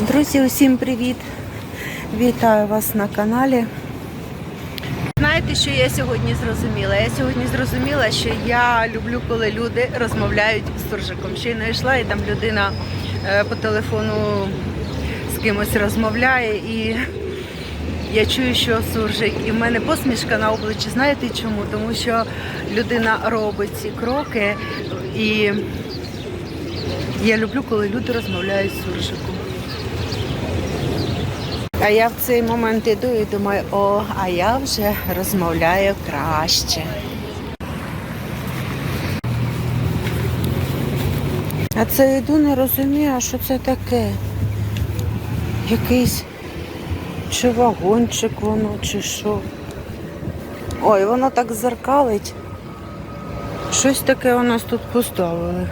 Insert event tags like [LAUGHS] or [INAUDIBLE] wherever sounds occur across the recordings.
Друзі, усім привіт! Вітаю вас на каналі. Знаєте, що я сьогодні зрозуміла? Я сьогодні зрозуміла, що я люблю, коли люди розмовляють з суржиком. Щойно йшла і там людина е, по телефону з кимось розмовляє і я чую, що суржик. І в мене посмішка на обличчі. Знаєте чому? Тому що людина робить ці кроки і я люблю, коли люди розмовляють з суржиком. А я в цей момент іду і думаю, о, а я вже розмовляю краще. А це йду, не розумію, а що це таке? Якийсь чи вагончик воно, чи що. Ой, воно так зеркалить. Щось таке у нас тут поставили.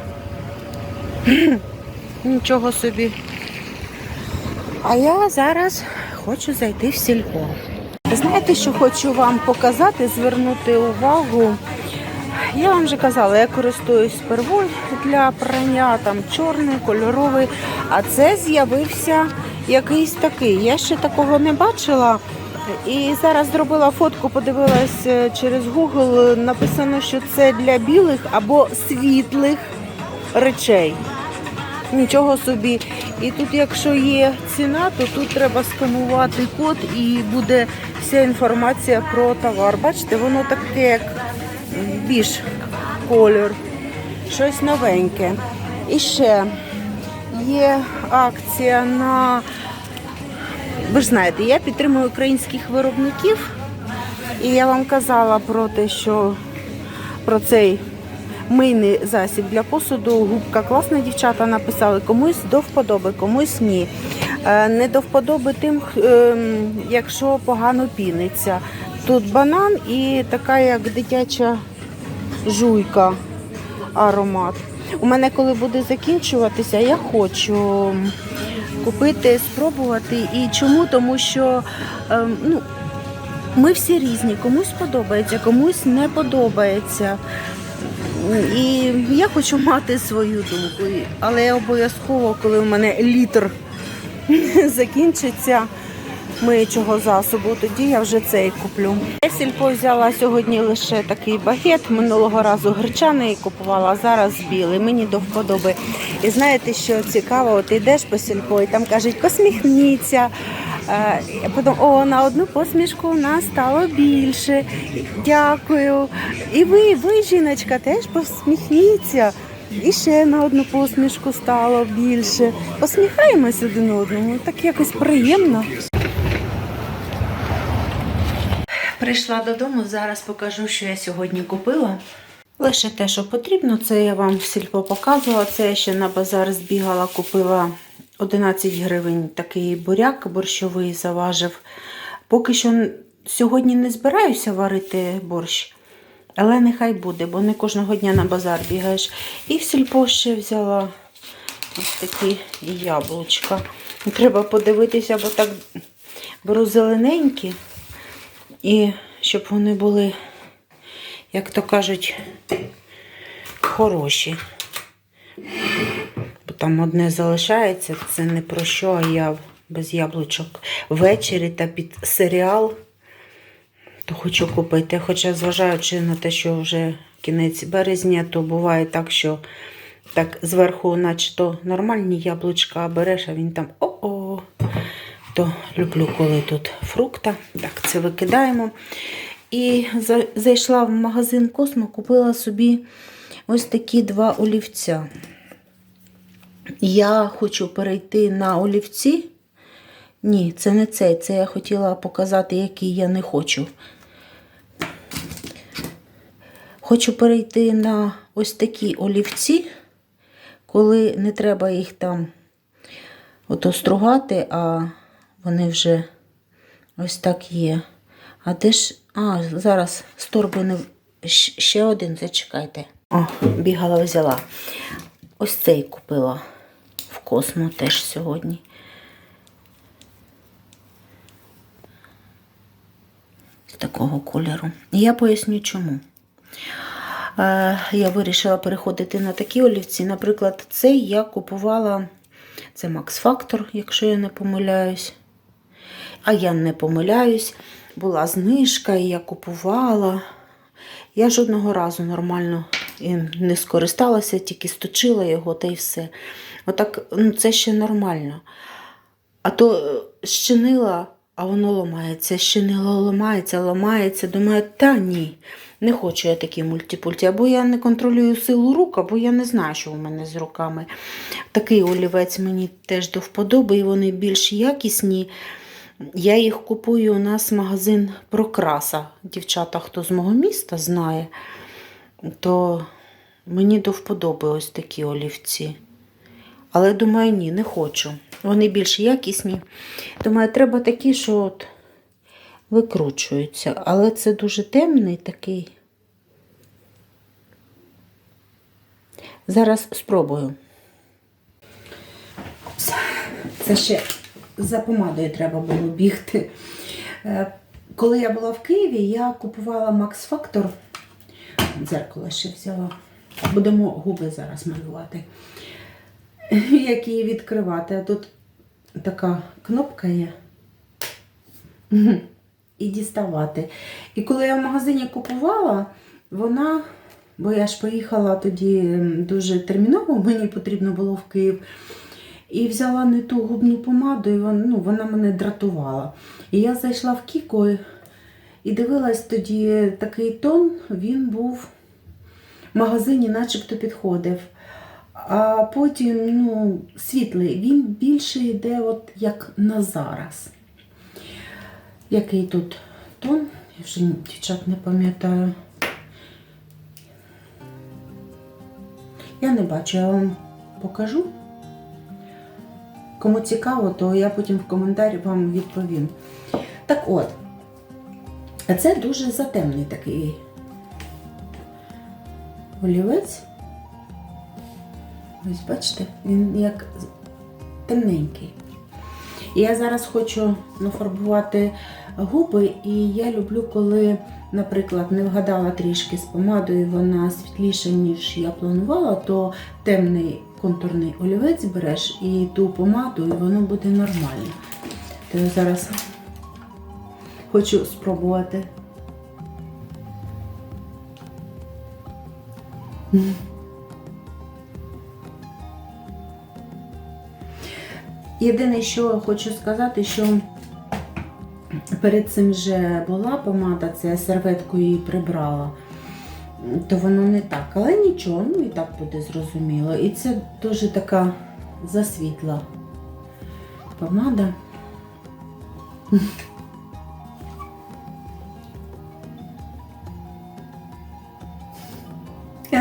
[CLEARS THROAT] Нічого собі. А я зараз хочу зайти в сільпо. Знаєте, що хочу вам показати, звернути увагу. Я вам вже казала, я користуюсь перволь для прання, там чорний, кольоровий, а це з'явився якийсь такий. Я ще такого не бачила. І зараз зробила фотку, подивилась е, через Google, написано, що це для білих або світлих речей. Нічого собі. І тут, якщо є ціна, то тут треба сканувати код і буде вся інформація про товар. Бачите, воно таке, як біж колір, щось новеньке. І ще є акція на. Ви ж знаєте, я підтримую українських виробників. І я вам казала про те, що про цей мийний засіб для посуду. Губка класна дівчата написали, комусь до вподоби, комусь ні. Е, Не до вподоби тим, ем, якщо погано піниться. Тут банан і така як дитяча жуйка аромат. У мене коли буде закінчуватися, я хочу купити, спробувати. І чому? Тому що ем, ну, ми всі різні, комусь подобається, комусь не подобається. І я хочу мати свою думку. Але обов'язково, коли в мене літр [LAUGHS] закінчиться миючого засобу, тоді я вже цей куплю. Я сільпо взяла сьогодні лише такий багет. Минулого разу гречаний купувала, а зараз білий. Мені до вподоби. І знаєте, що цікаво, от йдеш по сільпо, і там кажуть, посміхніться. Е, Я подумала, о, на одну посмішку у нас стало більше. Дякую. І ви, ви, жіночка, теж посміхніться. І ще на одну посмішку стало більше. Посміхаємось один одному, так якось приємно. Прийшла додому, зараз покажу, що я сьогодні купила. Лише те, що потрібно, це я вам в сільпо показувала. Це я ще на базар збігала, купила 11 гривень такий буряк борщовий заважив. Поки що сьогодні не збираюся варити борщ, але нехай буде, бо не кожного дня на базар бігаєш. І в сільпо ще взяла ось такі яблучка. Треба подивитися, бо так беру зелененькі. І щоб вони були, як то кажуть, хороші. Там одне залишається, це не про що, а я без яблучок ввечері та під серіал, то хочу купити. Хоча, зважаючи на те, що вже кінець березня, то буває так, що так зверху, наче нормальні яблучка, а береш, а він там о-о. То люблю, коли тут фрукта. Так, це викидаємо. І зайшла в магазин Космо, купила собі ось такі два олівця. Я хочу перейти на олівці. Ні, це не цей. Це я хотіла показати, який я не хочу. Хочу перейти на ось такі олівці, коли не треба їх там ото стругати, а вони вже ось так є. А де ж. А, зараз з торби не. Ще один, зачекайте. О, бігала, взяла. Ось цей купила в Космо теж сьогодні. З такого кольору. Я поясню чому. Е, Я вирішила переходити на такі олівці. Наприклад, цей я купувала Це Max Factor, якщо я не помиляюсь. А я не помиляюсь. Була знижка, і я купувала. Я жодного разу нормально їм не скористалася, тільки сточила його та й все. Отак, ну це ще нормально. А то е, щинила, а воно ламається, щинила, ламається, ламається. Думаю, та ні, не хочу я такі мультипульті. Або я не контролюю силу рук, або я не знаю, що у мене з руками. Такий олівець мені теж до вподоби, і вони більш якісні. Я їх купую у нас магазин Прокраса. Дівчата, хто з мого міста знає, то мені до вподоби ось такі олівці. Але думаю, ні, не хочу. Вони більш якісні. Думаю, треба такі, що от викручуються. Але це дуже темний такий. Зараз спробую. Це ще за помадою треба було бігти. Е, Коли я була в Києві, я купувала Max Factor. Дзеркало ще взяла. Будемо губи зараз малювати. [LAUGHS] Як її відкривати. А тут така кнопка є. [LAUGHS] І діставати. І коли я в магазині купувала, вона, бо я ж поїхала тоді дуже терміново, [LAUGHS] мені потрібно було в Київ. І взяла не ту губну помаду, і вона, ну, вона мене дратувала. І я зайшла в Кіко і дивилась тоді такий тон, він був в магазині, начебто підходив. А потім ну, світлий, він більше йде от як на зараз. Який тут тон? Я вже дівчат не пам'ятаю. Я не бачу, я вам покажу. Кому цікаво, то я потім в коментарі вам відповім. Так от, а це дуже затемний такий олівець. Ось бачите, він як темненький. І я зараз хочу нафарбувати губи, і я люблю, коли, наприклад, не вгадала трішки з помадою, вона світліша, ніж я планувала, то темний контурний олівець береш і ту помаду, і воно буде нормально. То зараз хочу спробувати. Єдине, що хочу сказати, що перед цим вже була помада, це я серветкою її прибрала, то воно не так. Але нічого, ну і так буде зрозуміло. І це дуже така засвітла помада.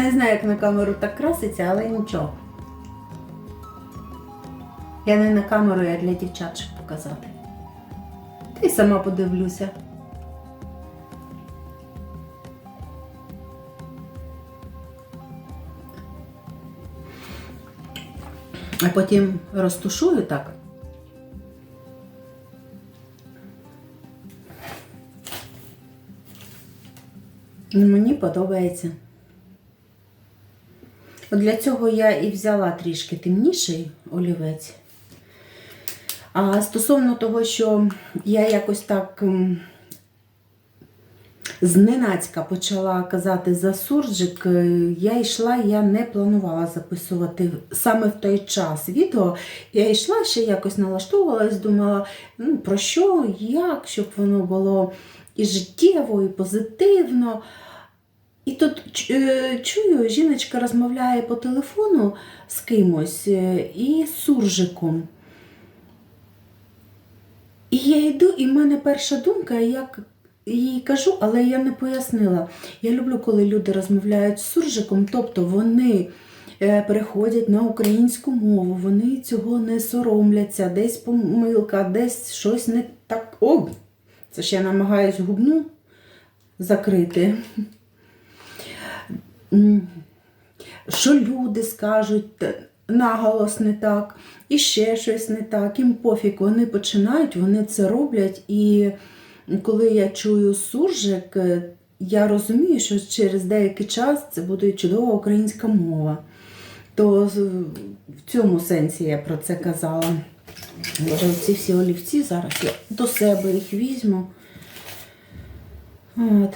Не знаю, як на камеру так краситься, але нічого. Я не на камеру, я для дівчат щоб показати. Та й сама подивлюся. А потім розтушую так. Мені подобається. Для цього я і взяла трішки темніший олівець. А стосовно того, що я якось так зненацька почала казати за суржик, е, я йшла, я не планувала записувати саме в той час відео. Я йшла ще якось налаштовувалась, думала, ну, про що, як, щоб воно було і життєво, і позитивно. І тут е, чую, жіночка розмовляє по телефону з кимось е, і суржиком. І я йду, і в мене перша думка, як їй кажу, але я не пояснила. Я люблю, коли люди розмовляють з суржиком, тобто вони е, переходять на українську мову, вони цього не соромляться, десь помилка, десь щось не так. О! Це ж я намагаюсь губну закрити. Що люди скажуть, наголос не так, і ще щось не так, їм пофіг, вони починають, вони це роблять. І коли я чую суржик, е, я розумію, що через деякий час це буде чудова українська мова. то в цьому сенсі я про це казала. Боже, ці всі олівці зараз я до себе їх візьму. От.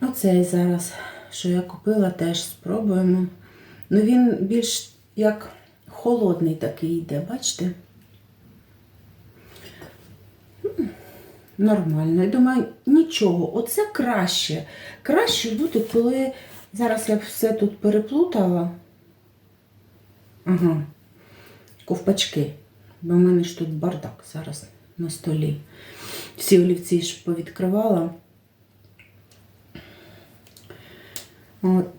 Оцей зараз, що я купила, теж спробуємо. Ну він більш як холодний такий йде, бачите? Нормально. Я думаю, нічого, оце краще. Краще буде, коли зараз я все тут переплутала. Ага, ковпачки. Бо в мене ж тут бардак зараз на столі. Всі олівці ж повідкривала.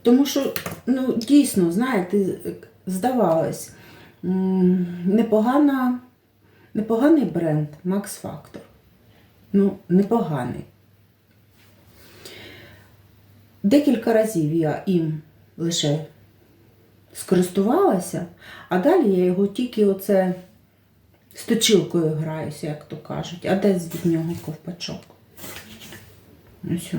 Тому що, ну, дійсно, знаєте, здавалось, непогана, непоганий бренд Max Factor. Ну, непоганий. Декілька разів я їм лише скористувалася, а далі я його тільки оце з точилкою граюся, як то кажуть. А де від нього ковпачок? Ось.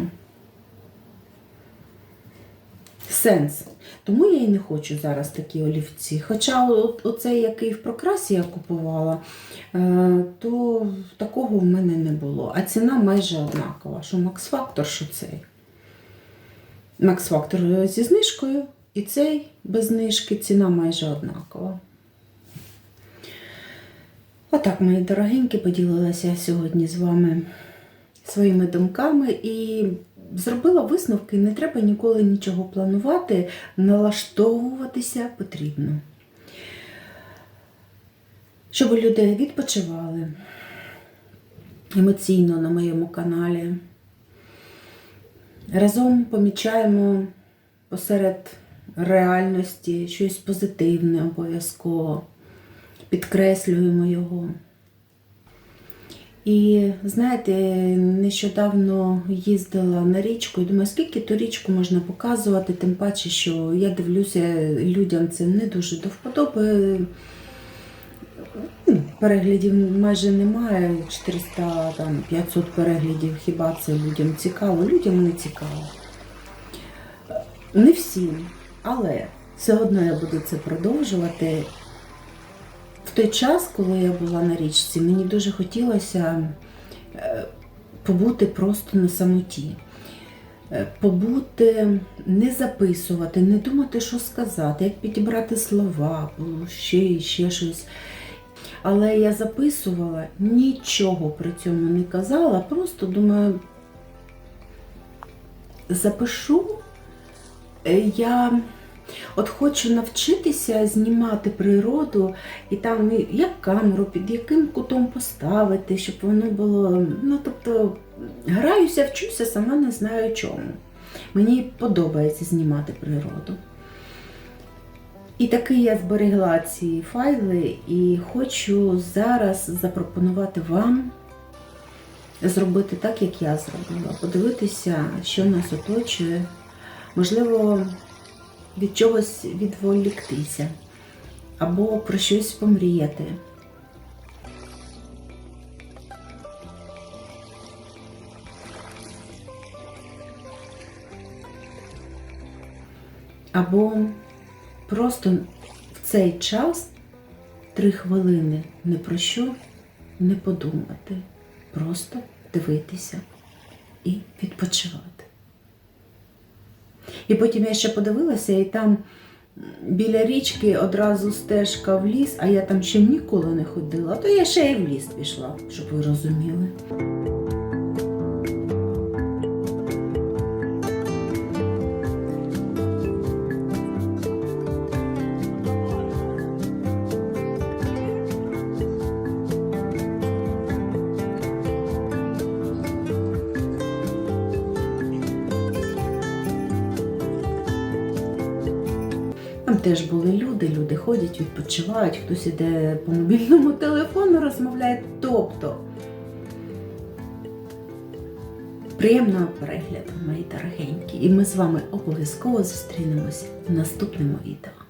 Сенс. Тому я і не хочу зараз такі олівці. Хоча оцей, який в прокрасі я купувала, е, то такого в мене не було. А ціна майже однакова. Що Factor, що цей. Max Factor зі знижкою, і цей без знижки ціна майже однакова. Отак, мої дорогенькі, поділилася я сьогодні з вами своїми думками і зробила висновки. Не треба ніколи нічого планувати, налаштовуватися потрібно. Щоб люди відпочивали емоційно на моєму каналі. Разом помічаємо посеред реальності щось позитивне обов'язково, підкреслюємо його. І знаєте, нещодавно їздила на річку і думаю, скільки ту річку можна показувати, тим паче, що я дивлюся, людям це не дуже до вподоби. Ну, Переглядів майже немає, 400 там 500 переглядів, хіба це людям цікаво? Людям не цікаво. Не всім, але все одно я буду це продовжувати. Той час, коли я була на річці, мені дуже хотілося е, побути просто на самоті. Е, Побути, не записувати, не думати, що сказати, як підібрати слова, ще і ще щось. Але я записувала, нічого при цьому не казала, просто думаю, запишу. Е, Я от хочу навчитися знімати природу і там як камеру, під яким кутом поставити, щоб воно було. Ну, тобто, граюся, вчуся, сама не знаю чому. Мені подобається знімати природу. І таки я зберегла ці файли і хочу зараз запропонувати вам зробити так, як я зробила. Подивитися, що нас оточує. Можливо, від чогось відволіктися або про щось помріяти. Або просто в цей час три хвилини не про що не подумати, просто дивитися і відпочивати. І потім я ще подивилася, і там біля річки одразу стежка в ліс, а я там ще ніколи не ходила, то я ще й в ліс пішла, щоб ви розуміли. Ходять, відпочивають, хтось іде по мобільному [LAUGHS] телефону, розмовляє. Тобто приємного перегляду, мої дорогенькі. І ми з вами обов'язково зустрінемось в наступному відео.